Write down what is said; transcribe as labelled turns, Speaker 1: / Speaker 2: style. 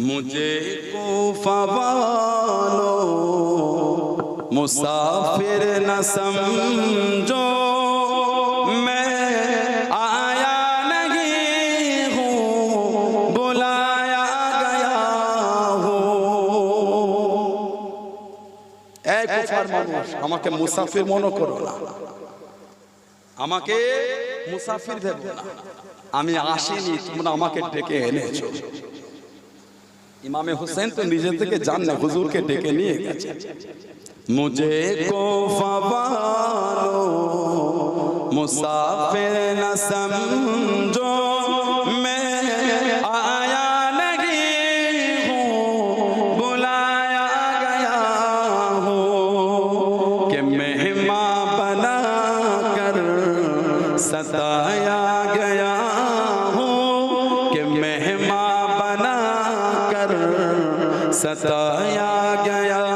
Speaker 1: मुझे को फवालो मुसाफिर न समझो मैं आया नहीं हूँ बुलाया गया हूँ এক কুফার মানুষ আমাকে মুসাফির মনে করো না আমাকে মুসাফির ভেবো না আমি আসিনি তোমরা আমাকে ডেকে এনেছো ইমামে হোসেন তো নিজে থেকে জান না হুজুরকে ডেকে নিয়ে গেছে মুঝে কো ফবালো মুসাফির ন সমঝো मैं आया नहीं हूँ बुलाया गया हूँ कि मेहमा बना कर सताया गया हूँ कि मेहमा बना کر ستایا گیا